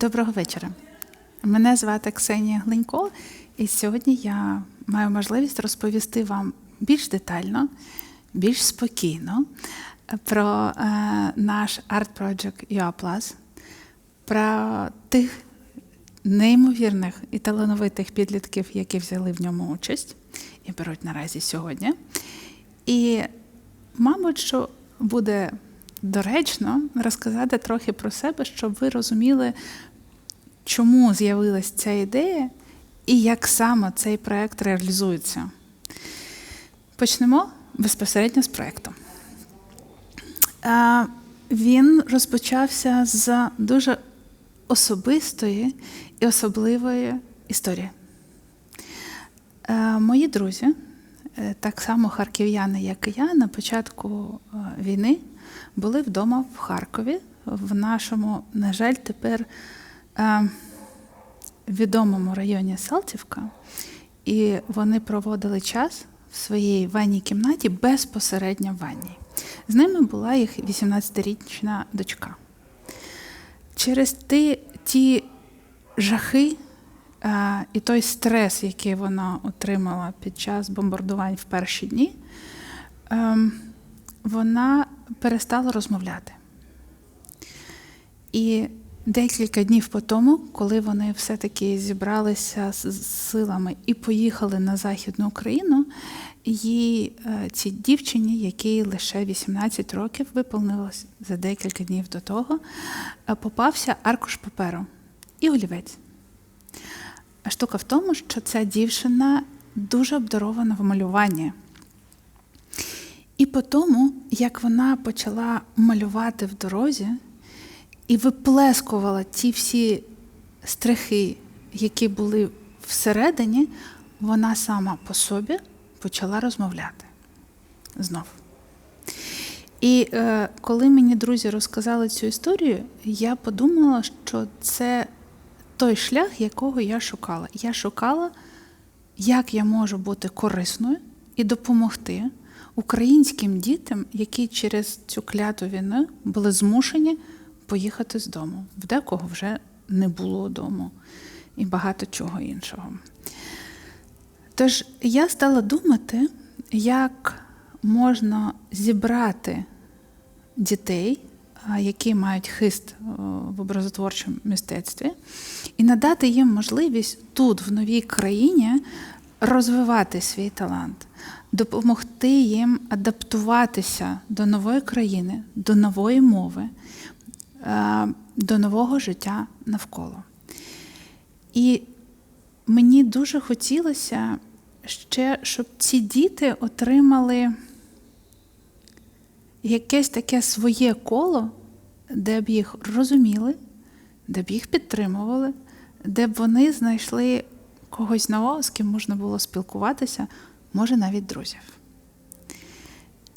Доброго вечора. Мене звати Ксенія Глинько, і сьогодні я маю можливість розповісти вам більш детально, більш спокійно про е, наш арт-проджект UA+, про тих неймовірних і талановитих підлітків, які взяли в ньому участь і беруть наразі сьогодні. І, мабуть, що буде доречно розказати трохи про себе, щоб ви розуміли, чому з'явилася ця ідея і як саме цей проект реалізується. Почнемо безпосередньо з проекту. Е, Він розпочався з дуже особистої і особливої історії. Е, Мої друзі, е, так само харків'яни, як і я, на початку війни були вдома в Харкові, в нашому, на жаль, тепер відомому районі Салтівка, і вони проводили час в своїй ванній кімнаті безпосередньо в ванні. З ними була їх 18-річна дочка. Через ті, ті жахи е, і той стрес, який вона отримала під час бомбардувань в перші дні, е, вона перестала розмовляти. І декілька днів по тому, коли вони все-таки зібралися з силами і поїхали на Західну Україну, їй е, цій дівчині, якій лише 18 років виповнилось за декілька днів до того, е, попався аркуш паперу і олівець. Штука в тому, що ця дівчина дуже обдарована в малюванні. І по тому, як вона почала малювати в дорозі і виплескувала ті всі стрихи, які були всередині, вона сама по собі почала розмовляти знов. І е, коли мені друзі розказали цю історію, я подумала, що це той шлях, якого я шукала. Я шукала, як я можу бути корисною і допомогти українським дітям, які через цю кляту війну були змушені поїхати з дому. В декого вже не було дому і багато чого іншого. Тож я стала думати, як можна зібрати дітей, які мають хист в образотворчому мистецтві, і надати їм можливість тут, в новій країні, розвивати свій талант, допомогти їм адаптуватися до нової країни, до нової мови, до нового життя навколо. І мені дуже хотілося ще, щоб ці діти отримали якесь таке своє коло, де б їх розуміли, де б їх підтримували, де б вони знайшли когось нового, з ким можна було спілкуватися, може навіть друзів.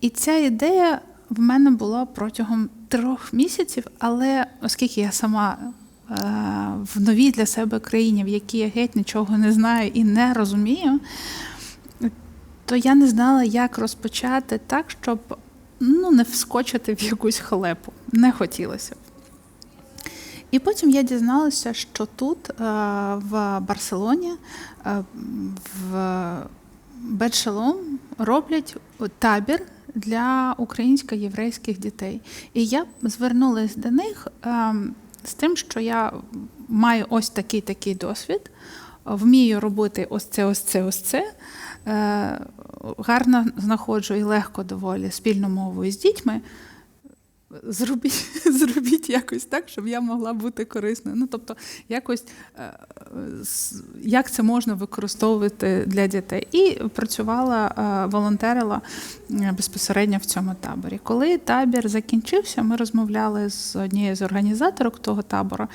І ця ідея в мене була протягом трьох місяців, але оскільки я сама е, в новій для себе країні, в якій я геть нічого не знаю і не розумію, то я не знала, як розпочати так, щоб ну, не вскочити в якусь халепу. Не хотілося. І потім я дізналася, що тут, е, в Барселоні, е, в Бетшалом роблять табір для українсько-єврейських дітей. І я звернулася до них з тим, що я маю ось такий такий досвід, вмію робити ось це, ось це, ось це. Е, гарно знаходжу і легко доволі спільну мову із дітьми. Зробіть зробіть якось так, щоб я могла бути корисною. Ну, тобто, якось е, як це можна використовувати для дітей. І працювала, е, волонтерила безпосередньо в цьому таборі. Коли табір закінчився, ми розмовляли з однією з організаторок того табору,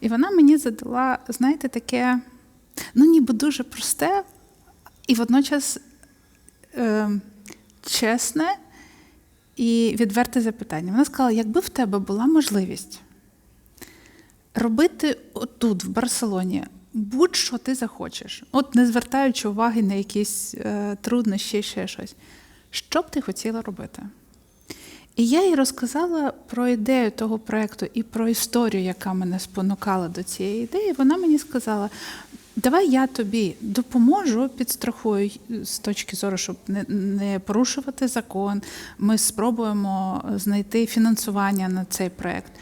і вона мені задала, знаєте, таке, ну ніби дуже просте і водночас е, чесне і відверте запитання. Вона сказала, якби в тебе була можливість робити тут, в Барселоні, будь-що ти захочеш, от не звертаючи уваги на якісь е, труднощі, ще щось, що б ти хотіла робити? І я їй розказала про ідею того проєкту і про історію, яка мене спонукала до цієї ідеї. Вона мені сказала: давай я тобі допоможу, підстрахую з точки зору, щоб не, не порушувати закон. Ми спробуємо знайти фінансування на цей проєкт.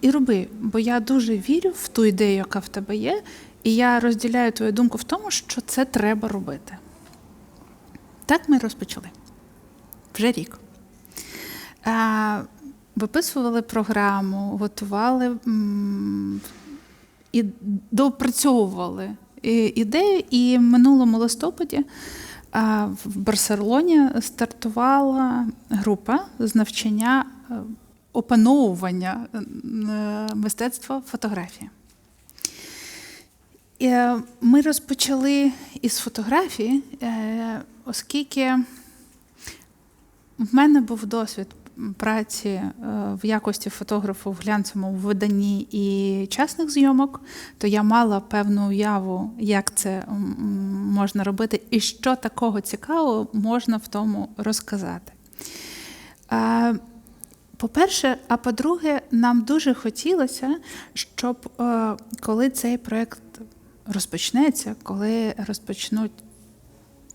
І роби, бо я дуже вірю в ту ідею, яка в тебе є, і я розділяю твою думку в тому, що це треба робити. Так ми розпочали. Вже рік. Е, Виписували програму, готували і доопрацьовували і- ідею. І в минулому листопаді е, в Барселоні стартувала група з навчання е, опановування е, мистецтва фотографії. Е, Ми розпочали із фотографії, е, оскільки в мене був досвід праці е, в якості фотографу в глянцевому виданні і часних зйомок, то я мала певну уяву, як це можна робити, і що такого цікавого можна в тому розказати. Е, По-перше, а по-друге, нам дуже хотілося, щоб е, коли цей проєкт розпочнеться, коли розпочнуть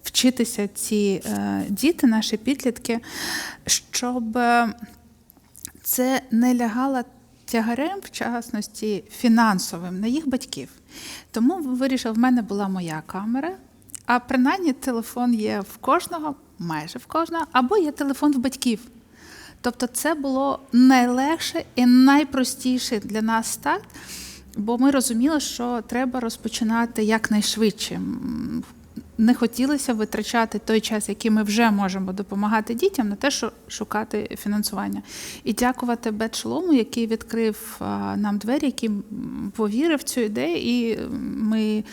вчитися ці е, діти, наші підлітки, щоб е, це не лягало тягарем, в частності фінансовим, на їх батьків. Тому вирішив, в мене була моя камера, а принаймні телефон є в кожного, майже в кожного, або є телефон в батьків. Тобто це було найлегше і найпростіше для нас старт, бо ми розуміли, що треба розпочинати якнайшвидше. Не хотілося витрачати той час, який ми вже можемо допомагати дітям, на те, що шукати фінансування. І дякувати Бетшлому, який відкрив нам двері, який повірив в цю ідею. І ми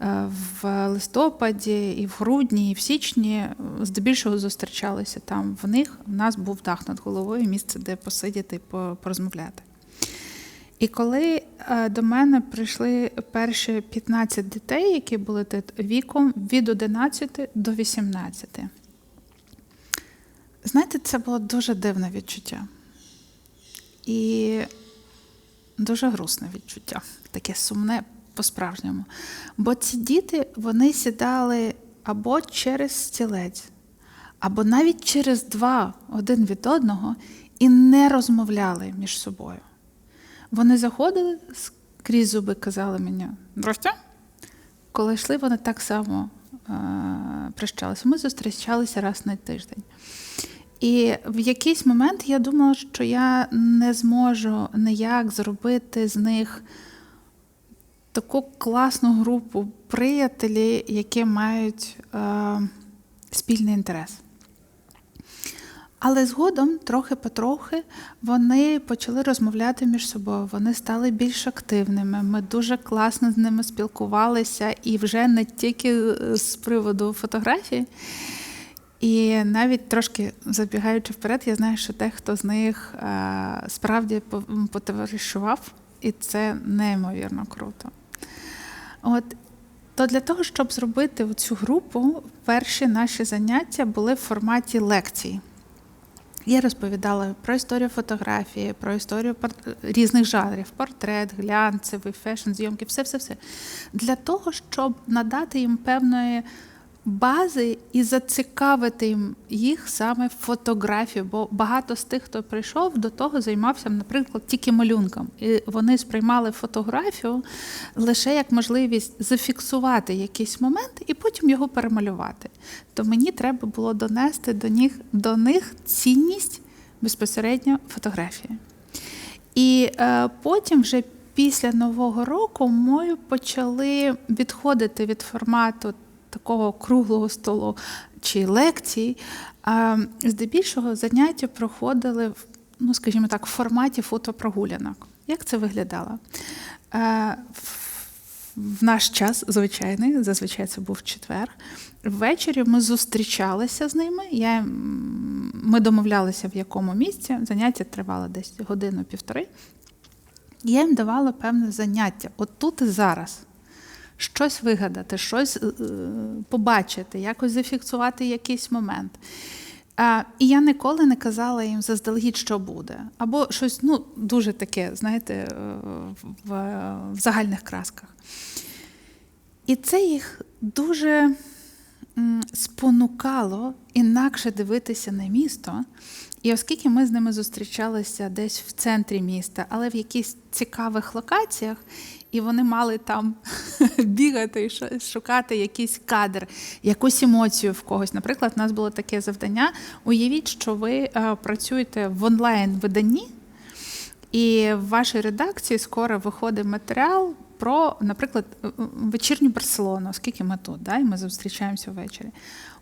е, в листопаді, і в грудні, і в січні е, здебільшого зустрічалися там. В них у нас був дах над головою, місце, де посидіти, по- порозмовляти. І коли е, до мене прийшли перші 15 дітей, які були віком від 11 до 18. Знаєте, це було дуже дивне відчуття. І дуже грустне відчуття, таке сумне по-справжньому. Бо ці діти вони сідали або через стілець, або навіть через два один від одного і не розмовляли між собою. Вони заходили крізь зуби, казали мені «Здрастя». Коли йшли, вони так само е, прощалися. Ми зустрічалися раз на тиждень. І в якийсь момент я думала, що я не зможу ніяк зробити з них таку класну групу приятелів, які мають е, спільний інтерес. Але згодом, трохи потрохи, вони почали розмовляти між собою. Вони стали більш активними. Ми дуже класно з ними спілкувалися, і вже не тільки з приводу фотографії. І навіть трошки забігаючи вперед, я знаю, що дехто з них е, справді потоваришував, і це неймовірно круто. От то для того, щоб зробити цю групу, перші наші заняття були в форматі лекцій. Я розповідала про історію фотографії, про історію порт різних жанрів: портрет, глянцевий, фешн, зйомки, все, все, все. Для того, щоб надати їм певної бази і зацікавити їх саме фотографію. Бо багато з тих, хто прийшов, до того займався, наприклад, тільки малюнком. І вони сприймали фотографію лише як можливість зафіксувати якийсь момент і потім його перемалювати. То мені треба було донести до них, до них цінність безпосередньо фотографії. І е, потім вже після Нового року ми почали відходити від формату такого круглого столу чи лекцій. Здебільшого заняття проходили ну, скажімо так, в форматі фотопрогулянок. Як це виглядало? В наш час звичайний, зазвичай це був четвер. Ввечері ми зустрічалися з ними. Я, ми домовлялися, в якому місці. Заняття тривало десь годину-півтори. Я їм давала певне заняття, от тут і зараз. Щось вигадати, щось е, побачити, якось зафіксувати якийсь момент. А, і я ніколи не казала їм заздалегідь, що буде. Або щось ну, дуже таке, знаєте, е, в, в загальних красках. І це їх дуже спонукало інакше дивитися на місто. І оскільки ми з ними зустрічалися десь в центрі міста, але в якихось цікавих локаціях, і вони мали там бігати і шукати якийсь кадр, якусь емоцію в когось. Наприклад, у нас було таке завдання. Уявіть, що ви е, працюєте в онлайн-виданні, і в вашій редакції скоро виходить матеріал про, наприклад, е, е, вечірню Барселону, оскільки ми тут, да, і ми зустрічаємося ввечері.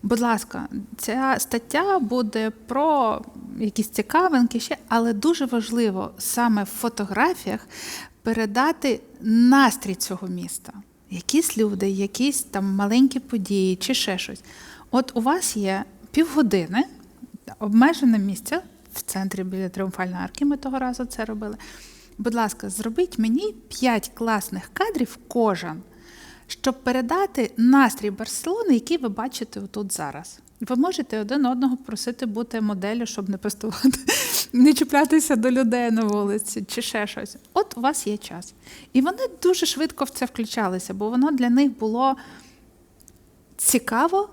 Будь ласка, ця стаття буде про якісь цікавинки ще, але дуже важливо саме в фотографіях передати настрій цього міста. Якісь люди, якісь там маленькі події чи ще щось. От у вас є півгодини, обмежене місце в центрі біля тріумфальної арки. Ми того разу це робили. Будь ласка, зробіть мені 5 класних кадрів кожен, щоб передати настрій Барселони, який ви бачите тут зараз. Ви можете один одного просити бути моделлю, щоб не пестувати, не чіплятися до людей на вулиці чи ще щось. От у вас є час. І вони дуже швидко в це включалися, бо воно для них було цікаво,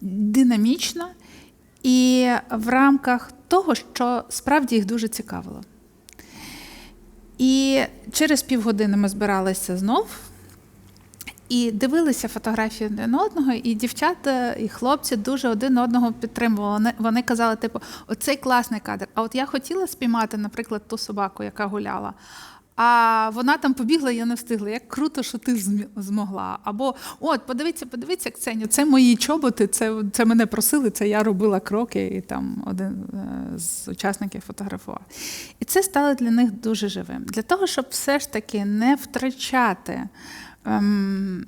динамічно і в рамках того, що справді їх дуже цікавило. І через півгодини ми збиралися знов і дивилися фотографії один одного, і дівчата, і хлопці дуже один одного підтримували. Вони, вони казали, типу, оцей класний кадр. А от я хотіла спіймати, наприклад, ту собаку, яка гуляла. А вона там побігла, я не встигла. Як круто, що ти зм- змогла. Або от, подивіться, подивіться, Ксеню, це мої чоботи, це, це мене просили, це я робила кроки, і там один е, з учасників фотографував. І це стало для них дуже живим. Для того, щоб все ж таки не втрачати. Ем,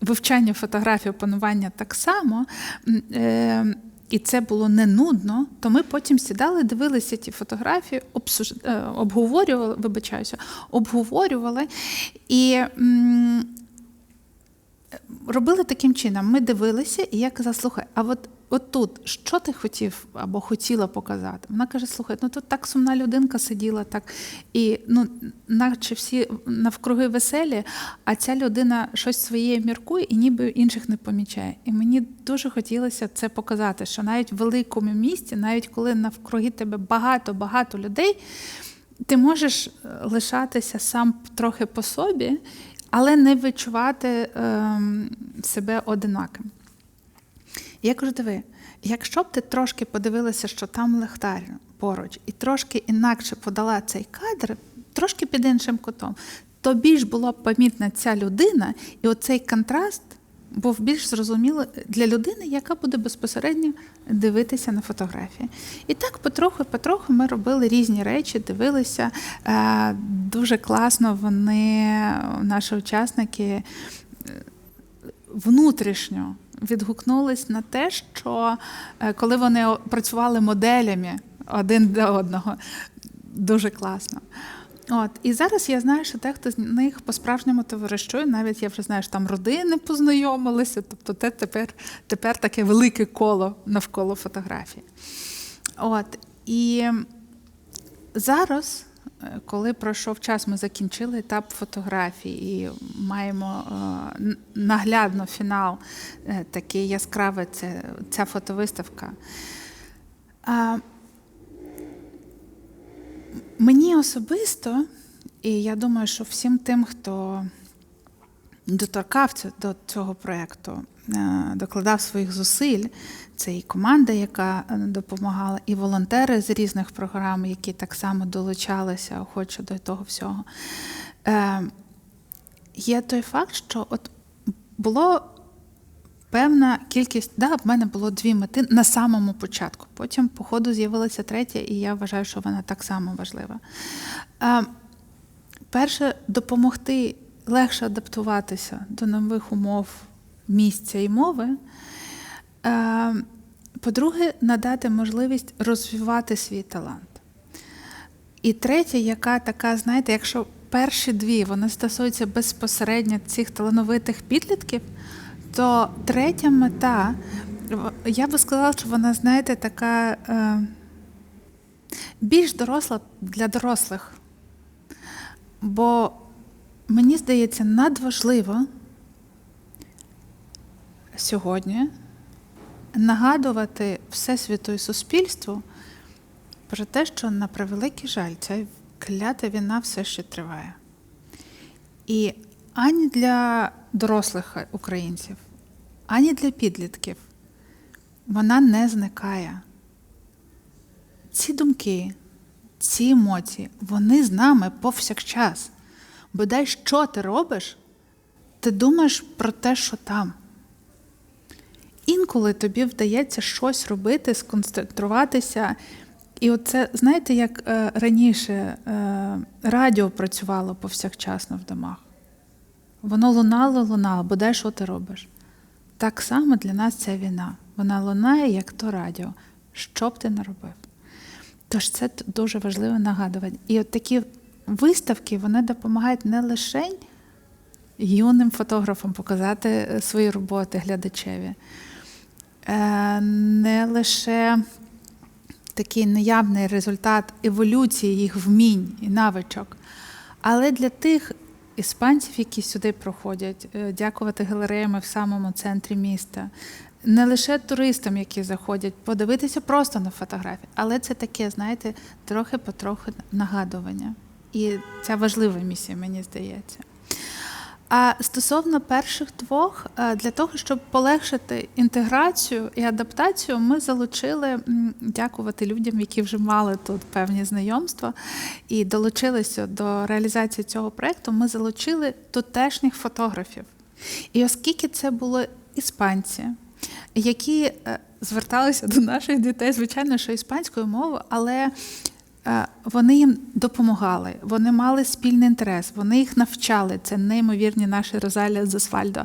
Вивчання фотографії, опанування так само, е, і це було не нудно, то ми потім сідали, дивилися ті фотографії, обсуж... е, обговорювали, вибачаюся, обговорювали. І робили таким чином. Ми дивилися, і я казала, слухай, а от, от тут що ти хотів або хотіла показати? Вона каже: слухай, ну тут так сумна людинка сиділа, так і ну, наче всі навкруги веселі, а ця людина щось своє міркує і ніби інших не помічає. І мені дуже хотілося це показати, що навіть в великому місті, навіть коли навкруги тебе багато-багато людей. Ти можеш е, лишатися сам трохи по собі, але не відчувати ем, себе одинаким. Я кажу, диви, якщо б ти трошки подивилася, що там лехтар поруч, і трошки інакше подала цей кадр, трошки під іншим кутом, то більш була б помітна ця людина, і оцей контраст був більш зрозумілий для людини, яка буде безпосередньо дивитися на фотографії. І так потроху-потроху ми робили різні речі, дивилися. Е, Дуже класно вони, наші учасники, е, внутрішньо відгукнулись на те, що е, коли вони працювали моделями один до одного, дуже класно. От і зараз я знаю, що дехто з них по-справжньому товаришує. Навіть я вже знаю, що там родини познайомилися. Тобто, це тепер, тепер таке велике коло навколо фотографії. От і зараз, е, коли пройшов час, ми закінчили етап фотографії і маємо е, наглядно фінал е, такий яскравий, це ця фотовиставка. Мені особисто, і я думаю, що всім тим, хто доторкався до цього проєкту, е, докладав своїх зусиль, це і команда, яка е, допомагала, і волонтери з різних програм, які так само долучалися охоче до того всього. Е, Є той факт, що от було певна кількість, да, в мене було дві мети на самому початку. Потім, по ходу, з'явилася третя, і я вважаю, що вона так само важлива. Перше, допомогти легше адаптуватися до нових умов місця і мови. По-друге, надати можливість розвивати свій талант. І третя, яка така, знаєте, якщо перші дві вони стосуються безпосередньо цих талановитих підлітків, то третя мета Я би сказала, що вона, знаєте, така е, більш доросла для дорослих. Бо мені здається, надважливо сьогодні нагадувати Всесвіту і суспільству про те, що на превеликий жаль, ця клята війна все ще триває. І ані для дорослих українців, ані для підлітків вона не зникає. Ці думки, ці емоції, вони з нами повсякчас. Бодай що ти робиш, ти думаєш про те, що там. Інколи тобі вдається щось робити, сконцентруватися. І оце, знаєте, як е, раніше е, радіо працювало повсякчасно в домах. Воно лунало, лунало, бодай що ти робиш. Так само для нас ця війна. Вона лунає, як то радіо. Що б ти не робив? Тож це дуже важливо нагадувати. І от такі виставки вони допомагають не лише юним фотографам показати е, свої роботи глядачеві, Е, не лише такий наявний результат еволюції їх вмінь і навичок, але для тих іспанців, які сюди проходять, е, дякувати галереями в самому центрі міста. Не лише туристам, які заходять, подивитися просто на фотографії, але це таке, знаєте, трохи потрохи нагадування. І це важлива місія, мені здається. А стосовно перших двох, е, для того, щоб полегшити інтеграцію і адаптацію, ми залучили дякувати людям, які вже мали тут певні знайомства і долучилися до реалізації цього проєкту. Ми залучили тутешніх фотографів. І оскільки це були іспанці, які е, зверталися до наших дітей, звичайно, що іспанською мовою, але вони їм допомагали, вони мали спільний інтерес, вони їх навчали. Це неймовірні наші Розалія з Асфальдо.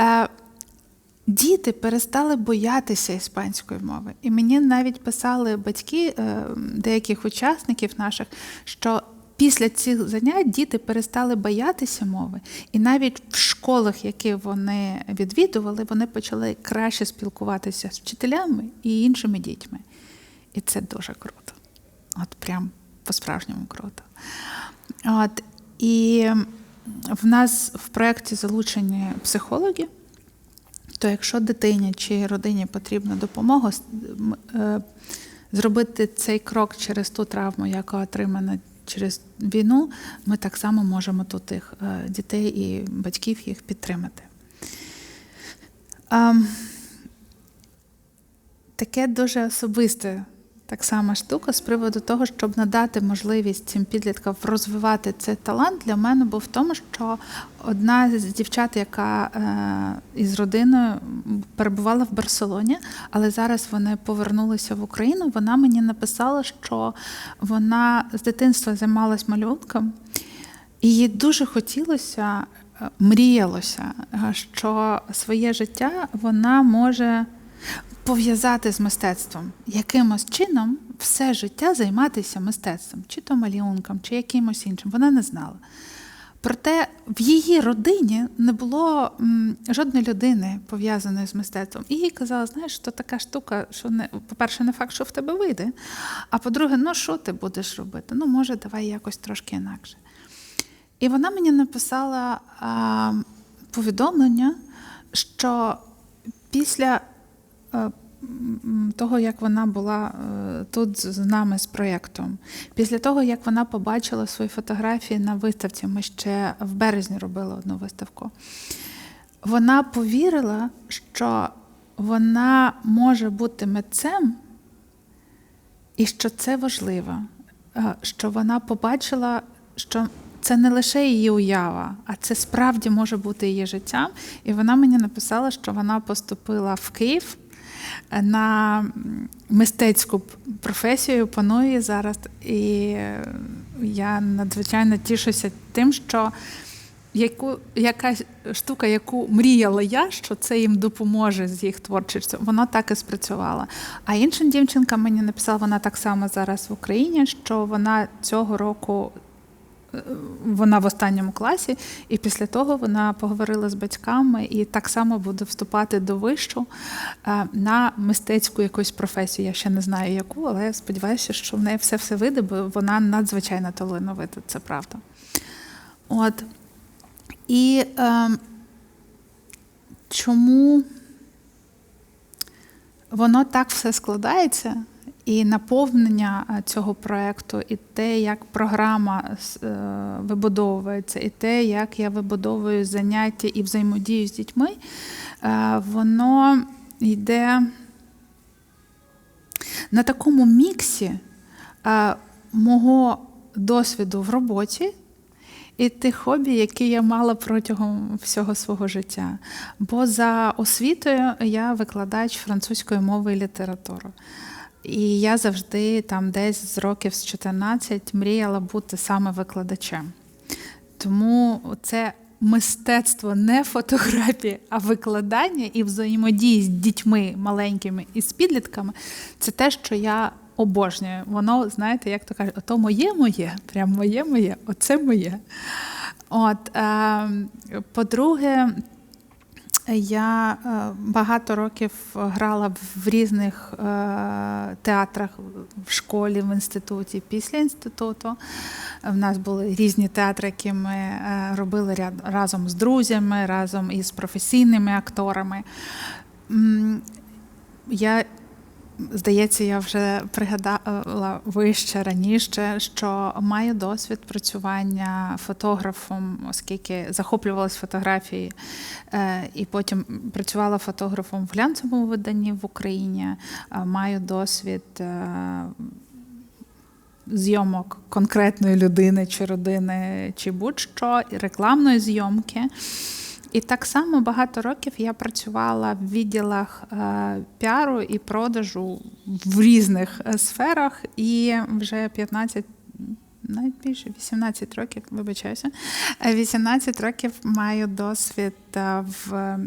Е, Діти перестали боятися іспанської мови. І мені навіть писали батьки е, деяких учасників наших, що після цих занять діти перестали боятися мови. І навіть в школах, які вони відвідували, вони почали краще спілкуватися з вчителями і іншими дітьми. І це дуже круто. От прям по-справжньому круто. От, і в нас в проєкті залучені психологи. То якщо дитині чи родині потрібна допомога, е, зробити цей крок через ту травму, яка отримана через війну, ми так само можемо тут їх е, дітей і батьків їх підтримати. Таке дуже особисте так само штука з приводу того, щоб надати можливість цим підліткам розвивати цей талант, для мене був в тому, що одна з дівчат, яка е, із родиною перебувала в Барселоні, але зараз вони повернулися в Україну. Вона мені написала, що вона з дитинства займалась малюнком, і їй дуже хотілося, е, мріялося, е, що своє життя вона може пов'язати з мистецтвом, якимось чином все життя займатися мистецтвом, чи то малюнком, чи якимось іншим. Вона не знала. Проте в її родині не було жодної людини пов'язаної з мистецтвом. І їй казала, знаєш, що така штука, що не, по-перше, не факт, що в тебе вийде. А по-друге, ну що ти будеш робити? Ну, може, давай якось трошки інакше. І вона мені написала а, повідомлення, що після того, як вона була е, тут з нами з проєктом, після того, як вона побачила свої фотографії на виставці, ми ще в березні робили одну виставку, вона повірила, що вона може бути митцем і що це важливо, Е, що вона побачила, що це не лише її уява, а це справді може бути її життям. І вона мені написала, що вона поступила в Київ е, на мистецьку професію, панує зараз. І е, я надзвичайно тішуся тим, що яку, якась штука, яку мріяла я, що це їм допоможе з їх творчістю, воно так і спрацювало. А інша дівчинка мені написала, вона так само зараз в Україні, що вона цього року вона в останньому класі, і після того вона поговорила з батьками і так само буде вступати до вишу е, на мистецьку якусь професію. Я ще не знаю яку, але я сподіваюся, що в неї все все вийде, бо вона надзвичайно талановита, це правда. От. І е, чому воно так все складається, і наповнення е, цього проєкту, і те, як програма е, вибудовується, і те, як я вибудовую заняття і взаємодію з дітьми, е, воно йде на такому міксі мого досвіду в роботі. І тих хобі, які я мала протягом всього свого життя. Бо за освітою я викладач французької мови і літератури. І я завжди там десь з років з 14 мріяла бути саме викладачем. Тому це мистецтво не фотографії, а викладання і взаємодії з дітьми маленькими і з підлітками це те, що я обожнюю. Воно, знаєте, як то кажуть, ото моє моє, прям моє моє, оце моє. От, е, По-друге, я е, багато років грала в різних е, театрах в школі, в інституті. Після інституту в нас були різні театри, які ми е, робили разом з друзями, разом із професійними акторами. Я Здається, я вже пригадала вище раніше, що маю досвід працювання фотографом, оскільки захоплювалась фотографією, е, і потім працювала фотографом в глянцевому виданні в Україні. Е, маю досвід е, зйомок конкретної людини чи родини, чи будь-що, і рекламної зйомки. І так само багато років я працювала в відділах е, піару і продажу в різних е, сферах, і вже 15 навіть більше 18 років, вибачаюся. 18 е, років маю досвід в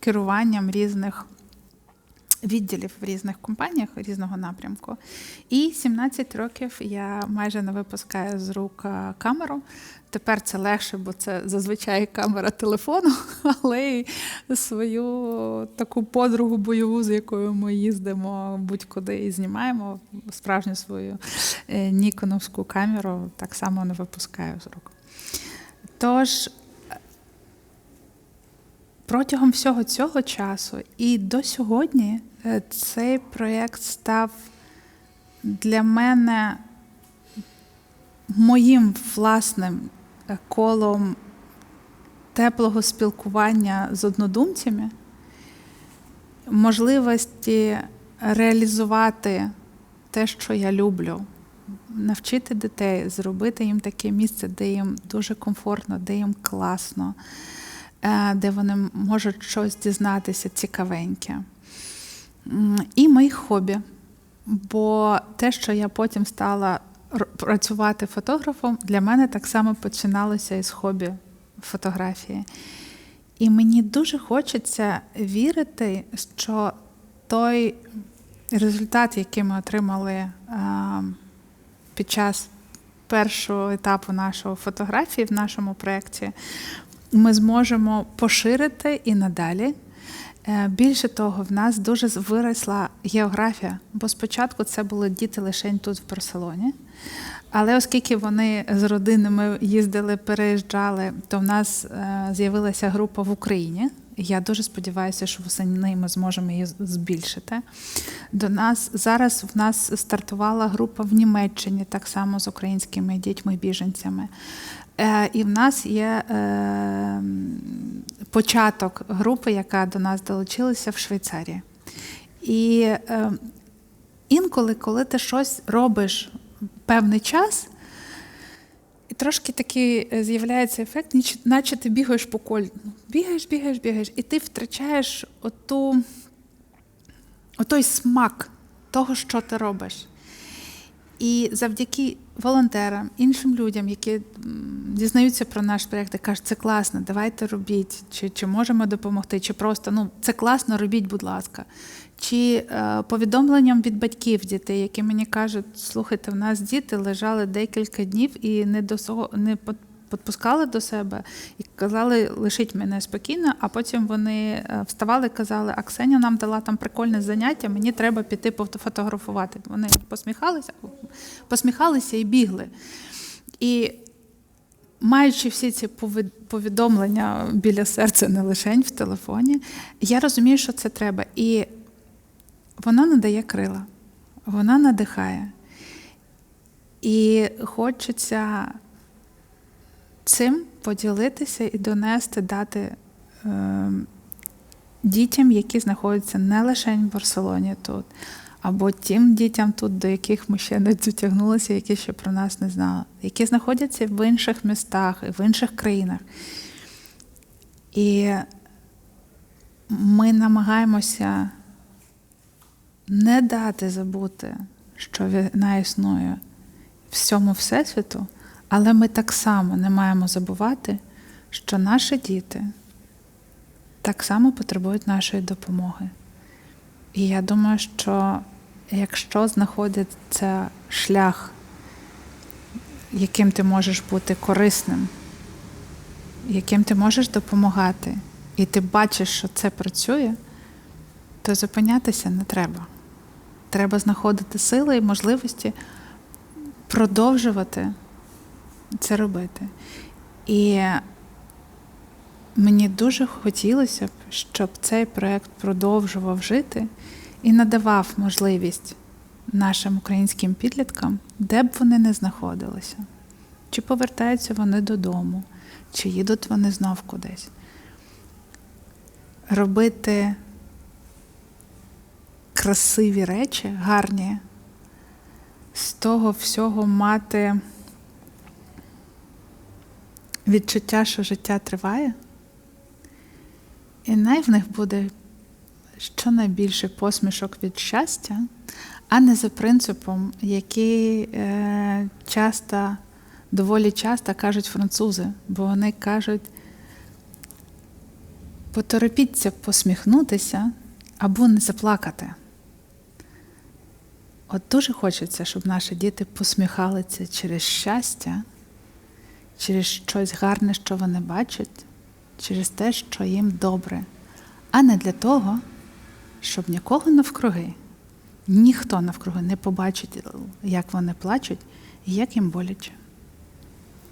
керуванням різних відділів в різних компаніях різного напрямку. І 17 років я майже не випускаю з рук камеру. Тепер це легше, бо це зазвичай камера телефону, але й свою таку подругу бойову, з якою ми їздимо будь-куди і знімаємо справжню свою е, ніконовську камеру, так само не випускаю з рук. Тож протягом всього цього часу і до сьогодні е, цей проєкт став для мене моїм власним е, колом теплого спілкування з однодумцями, можливості реалізувати те, що я люблю, навчити дітей, зробити їм таке місце, де їм дуже комфортно, де їм класно. Е, де вони можуть щось дізнатися цікавеньке. І мої хобі. Бо те, що я потім стала працювати фотографом, для мене так само починалося із хобі фотографії. І мені дуже хочеться вірити, що той результат, який ми отримали під час першого етапу нашої фотографії в нашому проєкті, ми зможемо поширити і надалі. Е, більше того, в нас дуже виросла географія, бо спочатку це були діти лише тут в Барселоні. Але оскільки вони з родинами їздили, переїжджали, то в нас е, з'явилася група в Україні. Я дуже сподіваюся, що восени ми зможемо її збільшити. До нас зараз в нас стартувала група в Німеччині, так само з українськими дітьми-біженцями. Е, і в нас є е, початок групи, яка до нас долучилася в Швейцарії. І е, інколи, коли ти щось робиш певний час, і трошки такий з'являється ефект, наче ти бігаєш по колі. Бігаєш, бігаєш, бігаєш, і ти втрачаєш оту, отой смак того, що ти робиш. І завдяки волонтерам, іншим людям, які дізнаються про наш проєкт і кажуть, це класно, давайте робіть, чи чи можемо допомогти, чи просто ну це класно, робіть, будь ласка. Чи е, повідомленням від батьків дітей, які мені кажуть, слухайте, в нас діти лежали декілька днів і не досо, не под- підпускали до себе і казали, лишіть мене спокійно, а потім вони е, вставали і казали, а Ксеня нам дала там прикольне заняття, мені треба піти пофотографувати. Вони посміхалися, посміхалися і бігли. І маючи всі ці повідомлення біля серця не лише в телефоні, я розумію, що це треба. І вона надає крила, вона надихає. І хочеться цим поділитися і донести, дати е, дітям, які знаходяться не лише в Барселоні тут, або тим дітям тут, до яких ми ще не дотягнулися, які ще про нас не знали, які знаходяться в інших містах і в інших країнах. І ми намагаємося не дати забути, що війна існує всьому всесвіту, але ми так само не маємо забувати, що наші діти так само потребують нашої допомоги. І я думаю, що якщо знаходиться шлях, яким ти можеш бути корисним, яким ти можеш допомагати, і ти бачиш, що це працює, то зупинятися не треба. Треба знаходити сили і можливості продовжувати це робити. І мені дуже хотілося б, щоб цей проект продовжував жити і надавав можливість нашим українським підліткам, де б вони не знаходилися, чи повертаються вони додому, чи їдуть вони знов кудись. Робити красиві речі, гарні, з того всього мати відчуття, що життя триває, і най в них буде щонайбільше посмішок від щастя, а не за принципом, який е, часто, доволі часто кажуть французи, бо вони кажуть, поторопіться посміхнутися або не заплакати. От дуже хочеться, щоб наші діти посміхалися через щастя, через щось гарне, що вони бачать, через те, що їм добре, а не для того, щоб нікого навкруги, ніхто навкруги не побачить, як вони плачуть і як їм боляче.